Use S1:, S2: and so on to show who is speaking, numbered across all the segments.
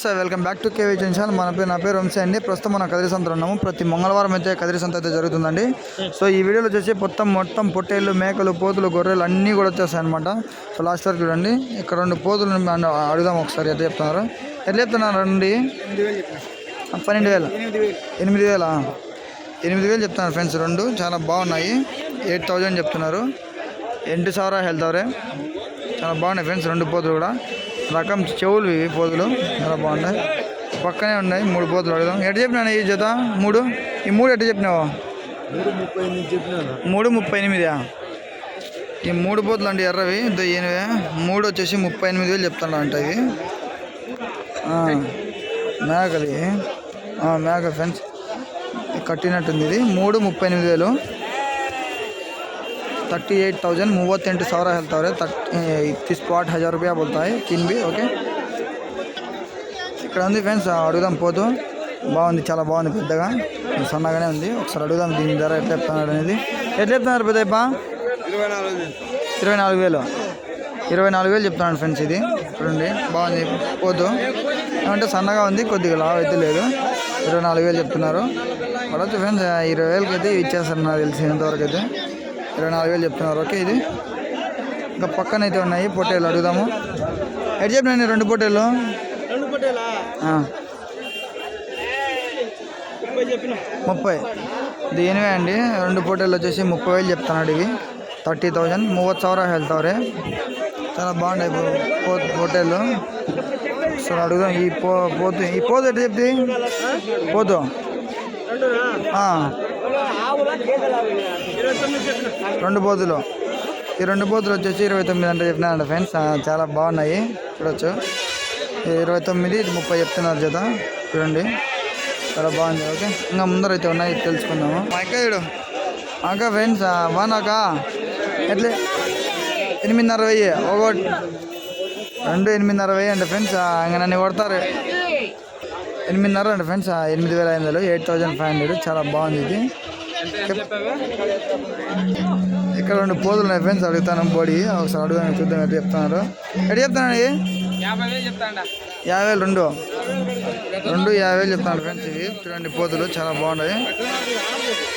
S1: Friends welcome back to KV junction మన పేరు నా పేరు వంశీ అండి. ప్రస్తుతం మన కదిరి సంతలో ఉన్నాము. ప్రతి మంగళవారం అయితే కదిరి సంత అయితే జరుగుతుందండి. సో ఈ వీడియోలో చూసి మొత్తం మొత్తం పొట్టేళ్ళు మేకలు పోతులు గొర్రెలు అన్నీ కూడా వచ్చేస్తాయి అనమాట సో లాస్ట్ వరకు చూడండి. ఇక్కడ రెండు పోతులు అడుగుదాం ఒకసారి. ఎట్లా చెప్తున్నారు? ఎట్లా చెప్తున్నారు? అండి పన్నెండు వేలు. ఎనిమిది వేలా. ఎనిమిది వేలు చెప్తున్నారు ఫ్రెండ్స్ రెండు. చాలా బాగున్నాయి. ఎయిట్ థౌజండ్ చెప్తున్నారు. ఎంటి సారా హెల్త్ అవరే. చాలా బాగున్నాయి ఫ్రెండ్స్ రెండు పోతులు కూడా. రకం చెవులు ఇవి పోతులు చాలా బాగున్నాయి. పక్కనే ఉన్నాయి మూడు పోతులు అడుగుదాం. ఎట్ట చెప్పినా ఈ జత? మూడు? ఈ మూడు ఎట్ట చెప్పినావు?
S2: మూడు ముప్పై ఎనిమిదా
S1: ఈ మూడు పోతులు అండి ఎర్రవి ఎనిమిది మూడు వచ్చేసి ముప్పై ఎనిమిది వేలు చెప్తాడు అంట ఇవి. మేకలి మేక ఫ్రెండ్స్. కట్టినట్టుంది ఇది. మూడు ముప్పై ఎనిమిది వేలు. ತರ್ಟಿ ಏಯ್ಟ್ ತೌಸಂಡ್ ಮೂವತ್ತೆಂಟು ಸಾವಿರ ಹೇಳ್ತಾವ್ರೆ ತರ್ಟಿ ಇತ್ತಿ ಸ್ಪಾಟ್ హజార్ రూపాయ బోల్తాయి తిన్బి ఓకే ఇక్కడ ఉంది ఫ్రెండ్స్ అడుగుదాం పోతూ బాగుంది చాలా బాగుంది పెద్దగా సన్నగానే ఉంది ఒకసారి అడుగుదాం దీని ధర ఎట్లా చెప్తున్నారు అనేది ఎట్లా చెప్తున్నారు పెద్దప్ప
S2: ఇరవై నాలుగు
S1: ఇరవై నాలుగు వేలు ఇరవై నాలుగు వేలు చెప్తున్నాడు ఫ్రెండ్స్ ఇది చూడండి బాగుంది పోతు ఏమంటే సన్నగా ఉంది కొద్దిగా లావ్ అయితే లేదు ఇరవై నాలుగు వేలు చెప్తున్నారు పడవచ్చు ఫ్రెండ్స్ ఇరవై వేలకి అయితే ఇచ్చేస్తారు నాకు తెలిసినంతవరకు అయితే ఇరవై నాలుగు వేలు చెప్తున్నారు. ఓకే ఇది? ఇంకా పక్కన అయితే ఉన్నాయి పొట్టేలు అడుగుదాము. ఎటు చెప్పినండి రెండు పొట్టేలు?
S2: ముప్పై
S1: దీనివే అండి. రెండు పొట్టేలు వచ్చేసి ముప్పై వేలు చెప్తున్నాడు ఇవి. థర్టీ థౌజండ్ మూవత్ సవరా వెళ్తావరే చాలా బాగుంటాయి పో సో అడుగుదాం ఈ పో పోతు ఈ పోతు ఎటు చెప్తే? పోతు. రెండు పోతులు ఈ రెండు బోతులు వచ్చేసి ఇరవై తొమ్మిది అంటే చెప్పినారంట ఫ్రెండ్స్. చాలా బాగున్నాయి. చూడొచ్చు. ఇరవై తొమ్మిది ఇది ముప్పై చెప్తున్నారు చేత చూడండి. చాలా బాగుంది. ఓకే. ఇంకా ముందర అయితే ఉన్నాయి తెలుసుకుందాము. మా అక్క చూడు. అక్క ఫ్రెండ్స్ బాగున్నాక ఎట్లే? ఎనిమిదిన్నర వెయ్యి. ఒకటి. రెండు ఎనిమిదిన్నర వెయ్యి అంటే ఫ్రెండ్స్. ఇంకా నన్ను కొడతారు. ఎనిమిదిన్నర అంటే ఫ్రెండ్స్. ఎనిమిది వేల ఐదు వందలు ఎయిట్ థౌజండ్ ఫైవ్ హండ్రెడ్. చాలా బాగుంది ఇది. ఇక్కడ రెండు పోదులు ఉన్నాయి ఫ్రెండ్స్ అడుగుతాను బోడి. ఒకసారి అడుగుదాం చూద్దాం ఎట్లా చెప్తున్నారు. ఎట్లా చెప్తానండి
S2: యాభై వేలు
S1: రెండు. రెండు యాభై వేలు చెప్తాను ఫ్రెండ్స్ ఇవి చూడండి పోతులు చాలా బాగున్నాయి.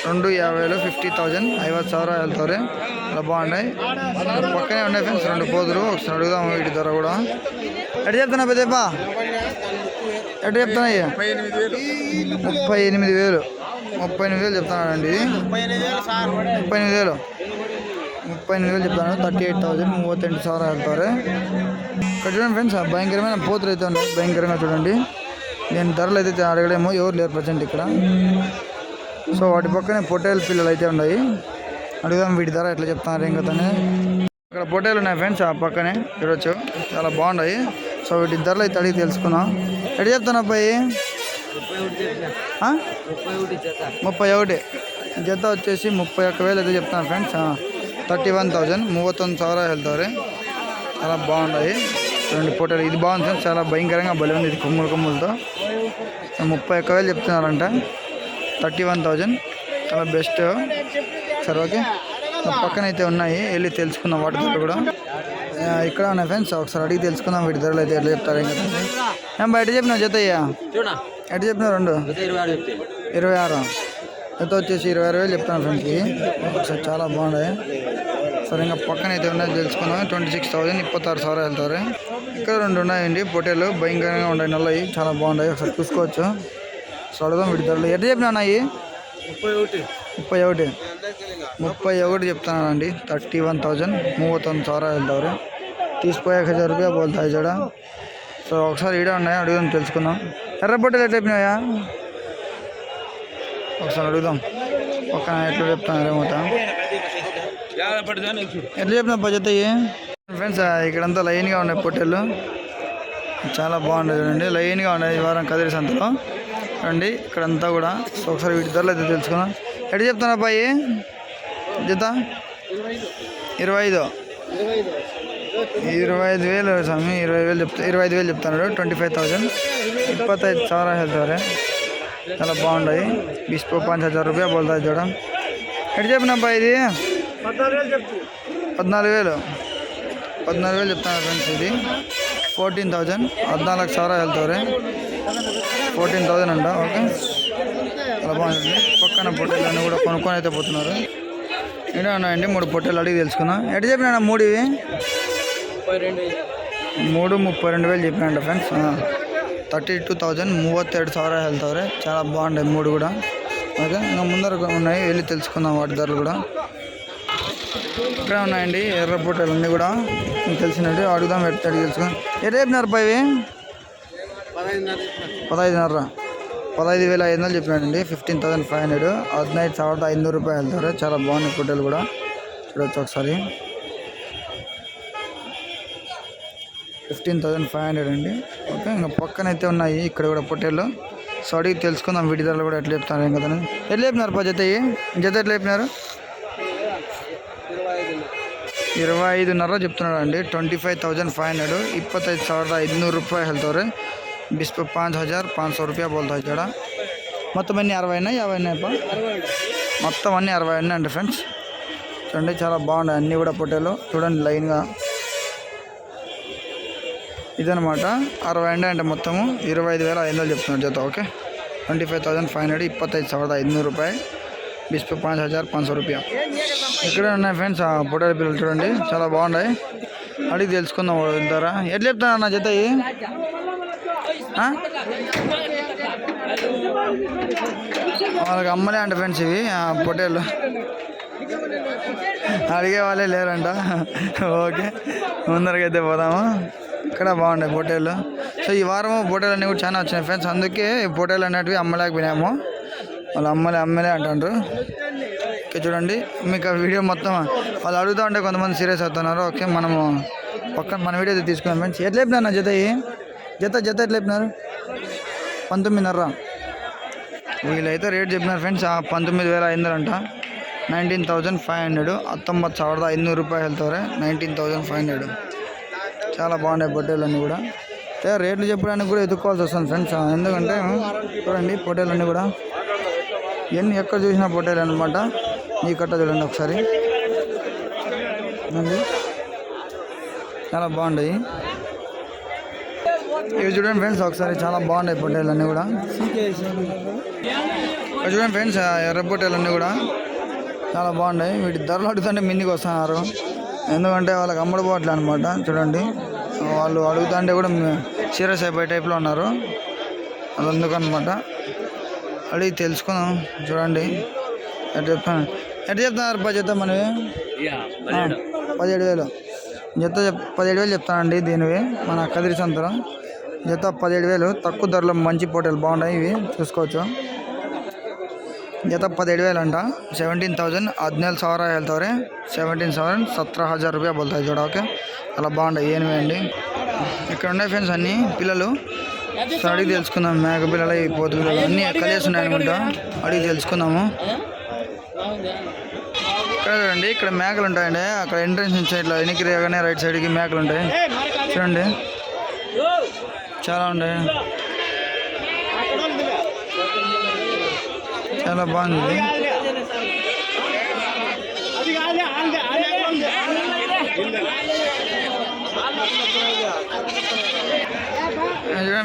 S1: రెండు యాభై వేలు ఫిఫ్టీ థౌజండ్ ఐవత్ ಸಾವಿರ వెళ్తారు అలా బాగున్నాయి. పక్కనే ఉన్నాయి ఫ్రెండ్స్ రెండు పోతులు ఒకసారి అడుగుదాం వీటి ధర కూడా. ఎటు చెప్తున్నా పెద్దప్ప? ఎట్లా చెప్తున్నాయి
S2: ముప్పై ఎనిమిది వేలు.
S1: ముప్పై ఎనిమిది వేలు చెప్తున్నానండి
S2: ముప్పై ఎనిమిది వేలు.
S1: ముప్పై ఎనిమిది వేలు ముప్పై ఎనిమిది వేలు చెప్తాను థర్టీ ఎయిట్ థౌసండ్ మూవత్తెంటు సార్ వెళ్తారు ఇక్కడ చూడండి ఫ్రెండ్స్ భయంకరమైన పోతులు అయితే ఉన్నాయి. భయంకరంగా చూడండి. నేను ధరలు అయితే అడగడేమో ఎవరు లేరు ప్రజెంట్ ఇక్కడ. సో వాటి పక్కనే పొట్టేలు పిల్లలు అయితే ఉన్నాయి. అడుగుదాం వీటి ధర ఎట్లా చెప్తున్నారు ఇంకా కదా ఇక్కడ పొట్టేలు ఉన్నాయి ఫ్రెండ్స్ ఆ పక్కనే. చూడొచ్చు. చాలా బాగున్నాయి. సో వీటి ధరలు అయితే అడిగి తెలుసుకున్నాం ఎట్లా చెప్తాను అబ్బాయి?
S2: ముప్పై ఒకటి జత.
S1: వచ్చేసి ముప్పై ఒక్క వేలు అయితే చెప్తాను ఫ్రెండ్స్. Thirty one thousand. మూవత్తొమ్మిది సవరా వెళ్తారు. చాలా బాగుంటాయి రెండు ఫోటోలు. ఇది బాగుంది ఫ్రెండ్స్. చాలా భయంకరంగా బలి ఉంది. ఇది కొమ్ములు కొమ్ములతో. ముప్పై ఒక్క వేలు చెప్తున్నారంట. Thirty one thousand. చాలా బెస్ట్. సరే ఓకే. పక్కన అయితే ఉన్నాయి. వెళ్ళి తెలుసుకుందాం వాటి ధరలు కూడా. ఇక్కడ ఉన్నాయి ఫ్రెండ్స్. ఒకసారి అడిగి తెలుసుకుందాం వీటి ధరలు అయితే ఎట్లా చెప్తారు. ఏం బయట చెప్పిన
S2: జతయ్యా?
S1: ఎటు చెప్తున్నారు రెండు?
S2: ఇరవై ఆరు
S1: ఎంత వచ్చేసి ఇరవై ఆరు వేలు చెప్తాను ఫ్రెండ్కి ఒకసారి చాలా బాగున్నాయి సరే ఇంకా పక్కన అయితే ఉన్నాయో తెలుసుకుందాం. ట్వంటీ సిక్స్ థౌసండ్ ఇప్పతారు సార్ వెళ్తారు. ఇక్కడ రెండు ఉన్నాయండి. పొటేలు భయంకరంగా ఉన్నాయి నల్లవి చాలా బాగున్నాయి ఒకసారి చూసుకోవచ్చు. సో అడుగుదాం వీటి ఎటు చెప్పిన ఉన్నాయి
S2: ముప్పై ఒకటి
S1: ముప్పై ఒకటి. ముప్పై ఒకటి చెప్తానండి థర్టీ వన్ థౌజండ్. మూవై తొమ్మిది సార్ వెళ్తారు. ರೂಪಾಯಿ ಹಜಾರ್ పోతాయి చూడ సో ఒకసారి ఈడ ఉన్నాయి. అడుగుదాం తెలుసుకుందాం. ఎర్ర పొట్టేలు ఎట్లా చెప్పినాయా? ఒకసారి అడుగుదాం. ఒక ఎట్లా చెప్తాను మాట ఎట్లా చెప్పిన బడ్జెట్ అయ్యి? ఫ్రెండ్స్ ఇక్కడంతా లైన్గా ఉన్నాయి పొట్టెలు చాలా బాగున్నాయి చూడండి. లైన్గా ఉన్నాయి ఈ వారం కదిరి సంతలో. రండి ఇక్కడంతా కూడా. ఒకసారి వీటి ధరలు అయితే తెలుసుకున్నాం ఎట్లా చెప్తాను అబ్బాయి జత? ఇరవై ఐదు. ఇరవై ఐదు వేలు స్వామి ఇరవై వేలు చెప్తా ఇరవై ఐదు వేలు చెప్తున్నాడు ట్వంటీ ఫైవ్ థౌజండ్. ಇಪ್ಪತ್ತೈದು సార్ ಹೇಳ್ತಾರೆ చాలా బాగుంటాయి బిస్పో పంచ హజార్ రూపాయ బోల్తా చూడ ఎటు చెప్పినబ్బా ఇది
S2: పద్నాలుగు వేలు
S1: పద్నాలుగు వేలు చెప్తాను ఫ్రెండ్స్ ఇది ఫోర్టీన్ థౌజండ్ పద్నాలుగు సార్ వెళ్తారు ఫోర్టీన్ థౌజండ్ అంట ఓకే చాలా బాగుంటుంది పక్కన పొట్టేళ్ళని కూడా కొనుక్కొని అయితే పోతున్నారు ఏంటో అన్నాయండి మూడు పొట్టేలు అడిగి తెలుసుకున్నా ఎటు చెప్పినా మూడు ఇవి మూడు ముప్పై రెండు వేలు చెప్పినంట ఫ్రెండ్స్ ತರ್ಟಿ ಟು ತೌಸಂಡ್ ಮೂವತ್ತೆರಡು ಸಾವಿರ ಹೇಳ್ತವ್ರೆ చాలా బాగుంటాయి మూడు కూడా ఓకే ఇంకా ముందర ఉన్నాయి వెళ్ళి తెలుసుకుందాం వాటి ధరలు కూడా ఇక్కడ ఉన్నాయండి ఎర్ర పొట్టేలు అన్నీ కూడా మీకు తెలిసినట్టు అడుగుదాం ఎట్లా అడిగి తెలుసుకుందాం ఎటు చెప్పినారు పై ఇవి పదహైదున్నర పదహైదు వేల ఐదు వందలు చెప్పినాడండి ఫిఫ్టీన్ థౌసండ్ ఫైవ్ హండ్రెడ్ హదినైదు ಸಾವಿರದ ఐదునూరు రూపాయలు వెళ్తారు చాలా బాగున్నాయి పొట్టేలు కూడా చూడొచ్చు ఒకసారి ఫిఫ్టీన్ థౌసండ్ ఫైవ్ హండ్రెడ్ అండి. ఓకే ఇంకా పక్కన అయితే ఉన్నాయి ఇక్కడ కూడా పొట్టేలో సో అడిగి తెలుసుకుందాం వీటి ధరలు కూడా ఎట్లా చెప్తాను ఏం కదా ఎట్లా చెప్పినారు పా జత జత ఎట్లా చెప్పినారు ఇరవై ఐదున్నర చెప్తున్నాడు అండి twenty five thousand five hundred. ಇಪ್ಪತ್ತೈದು సవర్ద ఐదు నూరు ಹೇಳ್ತವ್ರೆ ಬಿಸ್ ಪರ್ ಪಾಂಚ್ హజార్ ಪಾಂಚ್ సో రూపాయ బోల్తా ఇక్కడ మొత్తం అన్నీ అరవై అయినా యాభై అయినాయప్ప మొత్తం అన్నీ అరవై అయినాయండి ఫ్రెండ్స్. చూడండి చాలా బాగున్నాయి అన్నీ కూడా పొట్టేలో చూడండి లైన్గా ఇదనమాట అరవై అండి అంటే మొత్తము ఇరవై ఐదు వేల ఐదు వందలు చెప్తున్నారు జత okay? Twenty five thousand five hundred ಇಪ್ಪತ್ತೈದು ఐదు నూరు రూపాయి బిస్పు పాంచ్ హజార్ పాంచ్ రూపాయ ఇక్కడ ఉన్నాయి ఫ్రెండ్స్ ఆ పొటాటో పిల్లలు చూడండి చాలా బాగున్నాయి. అడిగి తెలుసుకుందాం ధర ఎట్లా చెప్తాను అన్న జత వాళ్ళకి అమ్మలే అంట ఫ్రెండ్స్ ఇవి ఆ పొటేళ్ళు అడిగే వాళ్ళే లేరంట. ఓకే ముందరకైతే పోదాము? ఇక్కడ బాగున్నాయి పొటేళ్ళు సో ఈ వారం పొటేలు అన్నీ కూడా చాలా వచ్చినాయి ఫ్రెండ్స్ అందుకే ఈ పొటేలు అనేటివి అమ్మలేకపోయినాము వాళ్ళు అమ్మలే అమ్మలే అంటారు ఓకే చూడండి మీకు ఆ వీడియో మొత్తం వాళ్ళు అడుగుతూ ఉంటే కొంతమంది సీరియస్ అవుతున్నారు ఓకే మనము పక్కన మన వీడియో అయితే తీసుకున్నాం ఫ్రెండ్స్ ఎట్లా చెప్పినారు నా జత ఇవి? జత జత ఎట్లా చెప్పినారు పంతొమ్మిదిన్నర వీళ్ళైతే రేట్ చెప్పినారు ఫ్రెండ్స్ ఆ పంతొమ్మిది వేల ఐదు వందలు అంట నైన్టీన్ థౌజండ్ ఫైవ్ హండ్రెడ్ ಹತ್ತೊಂಬತ್ತು ಸಾವಿರದ ಐನೂರು ರೂಪಾಯಿ ಹೇಳ್ತವ್ರೆ నైన్టీన్ థౌజండ్ ఫైవ్ హండ్రెడ్ చాలా బాగున్నాయి పొట్టేలు కూడా. రేట్లు చెప్పడానికి కూడా ఎదుర్కోవాల్సి వస్తుంది ఫ్రెండ్స్. ఎందుకంటే చూడండి పొట్టేలు కూడా. ఎన్ని ఎక్కడ చూసినా పొట్టేలు అనమాట ఈ కట్ట చూడండి ఒకసారి. చాలా బాగుంటాయి. ఇవి చూడండి ఫ్రెండ్స్ ఒకసారి చాలా బాగున్నాయి పొట్టేలు అన్నీ కూడా చూడండి ఫ్రెండ్స్ ఎర్ర పొట్టేలు అన్నీ కూడా. చాలా బాగున్నాయి వీటి ధరలు అడుగుతుంటే మిందికి వస్తున్నారు. ఎందుకంటే వాళ్ళకి అమ్మడిపోవట్లే అనమాట చూడండి. వాళ్ళు అడుగుతుంటే కూడా సీరియస్ అయిపోయే టైప్లో ఉన్నారు. అది అందుకనమాట అడిగి తెలుసుకుందాం చూడండి. ఎట్లా చెప్తాను ఎట్లా చెప్తున్నారు పది చెప్తాం మనవి? పదిహేడు. వేలు. జత పదిహేడు వేలు చెప్తానండి దీనివి మన కదిరి సంతలో జత పదిహేడు వేలు తక్కువ ధరలో మంచి పోటీలు బాగున్నాయి ఇవి చూసుకోవచ్చు. ಜತ ಪದಿಹೇಳು ವೇಲು ಅಂಟ ಸೆವೆಂಟೀನ್ ತೌಸಂಡ್ ಹದಿನೇಳು ಸಾವಿರ ಹೇಳ್ತವ್ರೆ సెవెంటీన్ థౌసండ్ సత్ర హజార్ రూపాయ బోల్తాయి చూడ ఓకే అలా బాగుంటాయి ఏనివి అండి ఇక్కడ ఉన్నాయి ఫ్రెండ్స్ అన్ని పిల్లలు సో అడిగి తెలుసుకుందాం మేక పిల్లలు ఈ పోతు పిల్లలు అన్నీ కలిసి ఉన్నాయి అనుకుంటా అడిగి తెలుసుకుందాము ఇక్కడ చూడండి ఇక్కడ మేకలు ఉంటాయండి అక్కడ ఎంట్రన్స్ నుంచి ఇట్లా వెనక్కి రేగానే రైట్ సైడ్కి మేకలు ఉంటాయి చూడండి చాలా ఉంటాయి చాలా బాగుంది.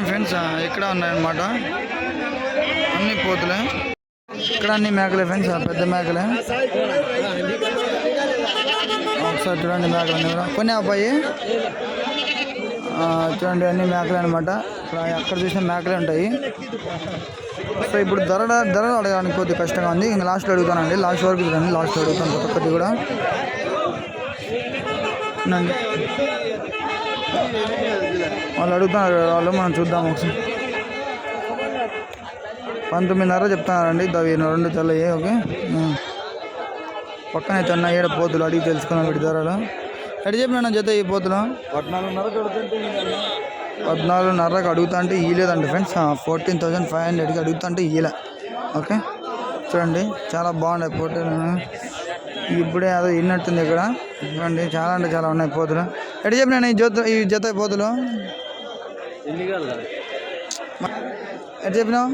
S1: ఫ్రెండ్స్ ఇక్కడ ఉన్నాయన్నమాట అన్ని పోతులే. ఇక్కడ అన్ని మేకలే ఫ్రెండ్స్ పెద్ద మేకలే. ఒకసారి చూడండి మేకలు అన్నీ కూడా. కొన్ని అబ్బాయి చూడండి అన్ని మేకలే అనమాట ఇక్కడ ఎక్కడ చూసిన మేకలే ఉంటాయి. సో ఇప్పుడు ధర ధర అడగడానికి కొద్దిగా కష్టంగా ఉంది. ఇంకా లాస్ట్లో అడుగుతానండి. లాస్ట్ వరకు చూడండి లాస్ట్లో అడుగుతాను ప్రతి ఒక్కటి కూడా. వాళ్ళు అడుగుతున్నారు వాళ్ళు మనం చూద్దాం ఒకసారి. పంతొమ్మిదిన్నర చెప్తున్నారండి. ఇవి రెండు తెల్లయి ఓకే. పక్కన అయితే ఉన్నాయి ఏడ పోతులు అడిగి తెలుసుకున్నాం వీటి ధరలు. ఎటు చెప్పినా జత ఈ పోతులు? పద్నాలుగున్నరకు అడుగుతా అంటే ఇవ్వలేదండి ఫ్రెండ్స్. ఫోర్టీన్ థౌజండ్ ఫైవ్ హండ్రెడ్కి అడుగుతా అంటే ఇవ్వలే ఓకే? చూడండి చాలా బాగున్నాయి పోటీలు ఇప్పుడే అదో ఇన్నట్టుంది ఇక్కడ. చూడండి చాలా అంటే చాలా ఉన్నాయి పోతులు ఎటు చెప్పిన ఈ జత ఈ జత పోతులు ఎటు చెప్పినావు?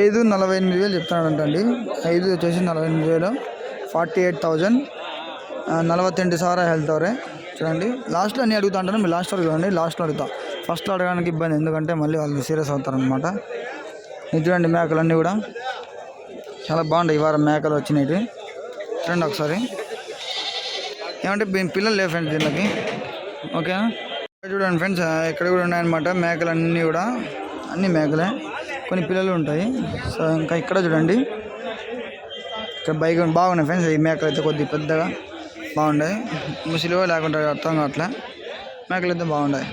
S2: ఐదు నలభై ఎనిమిది వేలు
S1: చెప్తున్నాడంట అండి ఐదు వచ్చేసి నలభై ఎనిమిది వేలు. Forty eight thousand. నలభై రెండు సవరా హెల్త్ అవరే చూడండి. లాస్ట్లో అన్నీ అడుగుతా అంటాను. మీరు లాస్ట్లో చూడండి లాస్ట్లో అడుగుతా. ఫస్ట్లో అడగడానికి ఇబ్బంది. ఎందుకంటే మళ్ళీ వాళ్ళు సీరియస్ అవుతారనమాట ఇది చూడండి మేకలు అన్నీ కూడా. చాలా బాగుంటాయి. ఈ వారం మేకలు వచ్చినాయి చూడండి ఒకసారి. ఏమంటే పిల్లలు లేవు ఫ్రెండ్స్ దీనికి ఓకేనా? చూడండి ఫ్రెండ్స్ ఇక్కడ కూడా ఉన్నాయన్నమాట మేకలు అన్నీ కూడా. అన్ని మేకలే. కొన్ని పిల్లలు ఉంటాయి. సో ఇంకా ఇక్కడ చూడండి. ఇక్కడ బైక్ బాగున్నాయి ఫ్రెండ్స్. ఈ మేకలు అయితే కొద్దిగా పెద్దగా. బాగుండే. ముసలివో లేకుంటే అర్థం కావట్లే. మేకలు అయితే బాగున్నాయి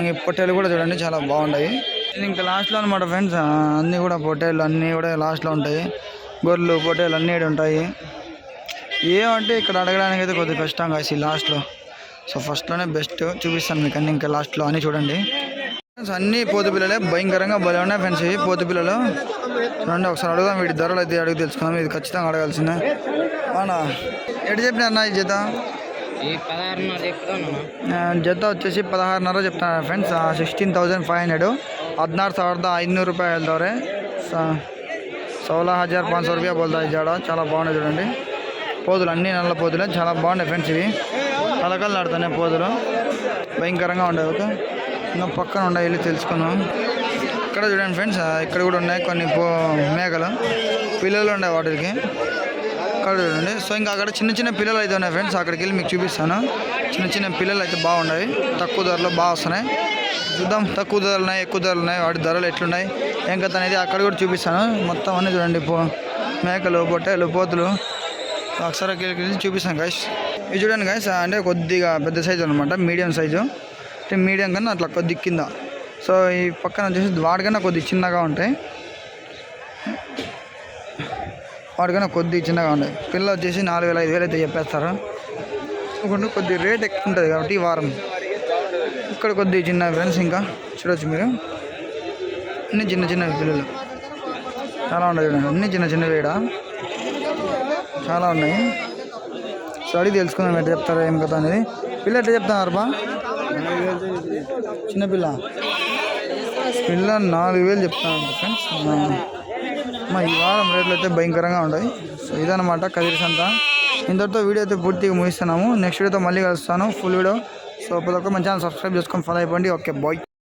S1: ఇంక పొట్టేలు కూడా చూడండి చాలా బాగుండాయి. ఇంకా లాస్ట్లో అనమాట ఫ్రెండ్స్ అన్నీ కూడా పొట్టేలు అన్నీ కూడా లాస్ట్లో ఉంటాయి. గొర్రెలు పొట్టేలు అన్నీ ఉంటాయి. ఏమంటే ఇక్కడ అడగడానికి అయితే కొద్దిగా కష్టం కాసి లాస్ట్లో సో ఫస్ట్లోనే బెస్ట్ చూపిస్తాను మీకు అన్ని ఇంకా లాస్ట్లో అని చూడండి. ఫ్రెండ్స్ అన్ని పోతు పిల్లలే భయంకరంగా భలే ఉన్నాయి ఫ్రెండ్స్ ఇవి పోతు పిల్లలు. రండి ఒకసారి అడుగుదాం వీటి ధరలు అయితే అడిగి తెలుసుకుందాం. ఇది ఖచ్చితంగా అడగాల్సిందే. అవునా ఎటు చెప్పిన అన్న ఈ జత
S2: ఈ పదహారున్నర చెప్తాను
S1: ಆ, ಜೊತೆ వచ్చేసి పదహారున్నర చెప్తున్నారు friends sixteen thousand five hundred ಹದಿನಾರು ಸಾವಿರದ ಐನೂರು ರೂಪಾಯಿ ಹೇಳ್ದವ್ರೆ సోలా హజార్ పాంచ్ రూపాయ బోల్తాయి జాడ చాలా బాగున్నాయి చూడండి పోదులు అన్ని నల్ల పోదులే చాలా బాగున్నాయి ఫ్రెండ్స్ ఇవి కలకలు ఆడుతున్నాయి పోదులు భయంకరంగా ఉండేవి ఓకే ఇంకా పక్కన ఉండే వెళ్ళి తెలుసుకుందాం ఇక్కడ చూడండి ఫ్రెండ్స్ ఇక్కడ కూడా ఉన్నాయి కొన్ని పో మేకలు పిల్లలు ఉన్నాయి వాటికి అక్కడ చూడండి సో ఇంకా అక్కడ చిన్న చిన్న పిల్లలు అయితే ఉన్నాయి ఫ్రెండ్స్. అక్కడికి వెళ్ళి మీకు చూపిస్తాను. చిన్న చిన్న పిల్లలు అయితే బాగున్నాయి. తక్కువ ధరలో బాగా వస్తున్నాయి. చూద్దాం తక్కువ ధరలు ఉన్నాయి ఎక్కువ ధరలు ఉన్నాయి. వాటి ధరలు ఎట్లున్నాయి? ఏం కథ అనేది అక్కడ కూడా చూపిస్తాను. మొత్తం అన్నీ చూడండి. పో మేకలు పొట్టేలు పోతులు. ఒకసారి వెళ్ళి చూపిస్తాను గైస్ ఇది చూడండి గైస్ అంటే కొద్దిగా పెద్ద సైజు అనమాట మీడియం సైజు అంటే మీడియం కన్నా అట్లా కొద్ది కింద. సో ఈ పక్కన వచ్చేసి వాడికన్నా కొద్ది చిన్నగా ఉంటాయి. వాటికైనా కొద్ది చిన్నగా ఉన్నాయి పిల్లలు వచ్చేసి నాలుగు వేల ఐదు వేలు అయితే చెప్పేస్తారు. అనుకుంటూ కొద్ది రేట్ ఎక్కువ ఉంటుంది కాబట్టి ఈ వారం. ఇక్కడ కొద్ది చిన్న ఫ్రెండ్స్ ఇంకా చూడొచ్చు మీరు. అన్ని చిన్న చిన్న పిల్లలు. చాలా ఉన్నాయి చూడండి. అన్ని చిన్న చిన్న వేడ. చాలా ఉన్నాయి. సో అడిగి తెలుసుకుందాం ఎట్లా చెప్తారా ఏం కదా అనేది. పిల్ల ఎట్లా చెప్తున్నారు బా చిన్నపిల్ల పిల్ల. నాలుగు వేలు చెప్తాను ఫ్రెండ్స్ మా ఈ వారం రేట్లు అయితే భయంకరంగా ఉంటాయి. సో ఇదనమాట కదిరి సంత. ఇంతటితో వీడియో అయితే పూర్తిగా ముగిస్తున్నాము. నెక్స్ట్ వీడియోతో మళ్ళీ కలుస్తాను. ఫుల్ వీడియో సో ప్రతి ఒక్క మన ఛానల్ సబ్స్క్రైబ్ చేసుకొని ఫాలో అయిపోండి. Okay bye